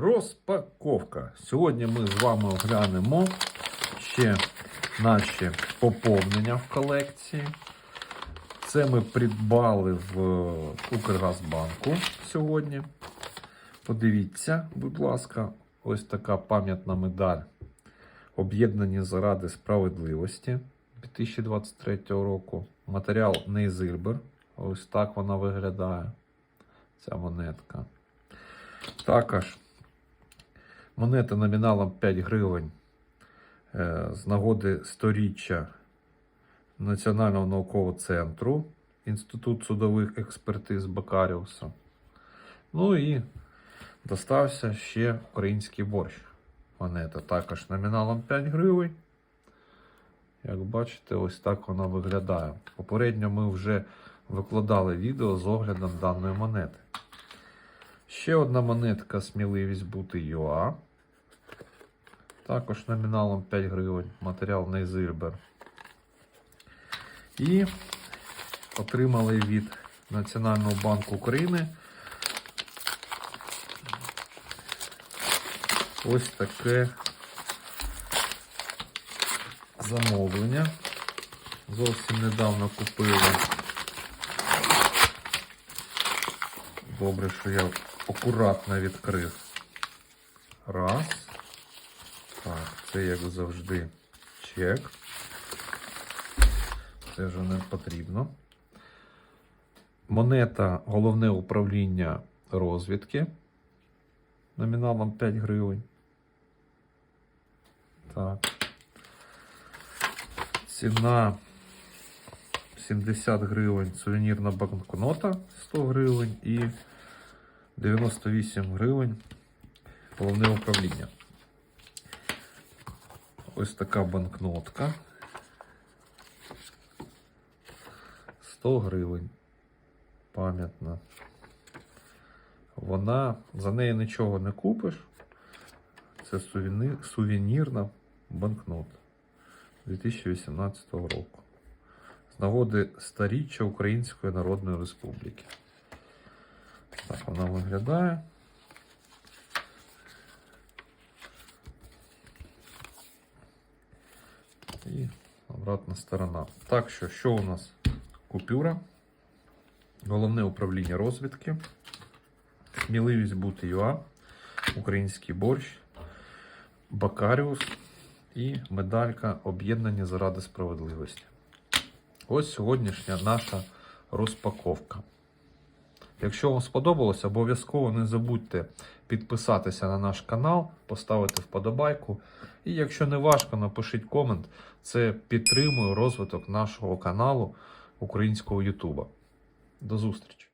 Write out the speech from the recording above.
Розпаковка. Сьогодні ми з вами оглянемо ще наші поповнення в колекції. Це ми придбали в Укргазбанку сьогодні. Подивіться, будь ласка, ось така пам'ятна медаль. Об'єднані заради справедливості 2023 року. Матеріал Нейзильбер. Ось так вона виглядає. Ця монетка. Також монета номіналом 5 гривень е, з нагоди сторіччя Національного наукового центру Інститут судових експертиз Бакаріуса. Ну і достався ще український борщ. Монета також номіналом 5 гривень. Як бачите, ось так вона виглядає. Попередньо ми вже викладали відео з оглядом даної монети. Ще одна монетка сміливість бути ЮА. Також номіналом 5 гривень. Матеріал Нейзильбер. І отримали від Національного банку України ось таке замовлення. Зовсім недавно купили. Добре, що я акуратно відкрив. Раз. Це як завжди чек. Це вже не потрібно. Монета головне управління розвідки. Номіналом 5 гривень. Так. Ціна 70 гривень сувенірна банкнота 100 гривень і 98 гривень головне управління. Ось така банкнотка. 100 гривень. Пам'ятна. Вона, за неї нічого не купиш. Це сувенір, сувенірна банкнота 2018 року. З нагоди старіччя Української Народної Республіки. Так вона виглядає. І обратна сторона. Так що, що у нас? Купюра. Головне управління розвідки. Сміливість бути ЮА. Український борщ. Бакаріус і медалька Об'єднання заради справедливості. Ось сьогоднішня наша розпаковка. Якщо вам сподобалось, обов'язково не забудьте підписатися на наш канал, поставити вподобайку. І якщо не важко, напишіть комент. Це підтримує розвиток нашого каналу українського Ютуба. До зустрічі!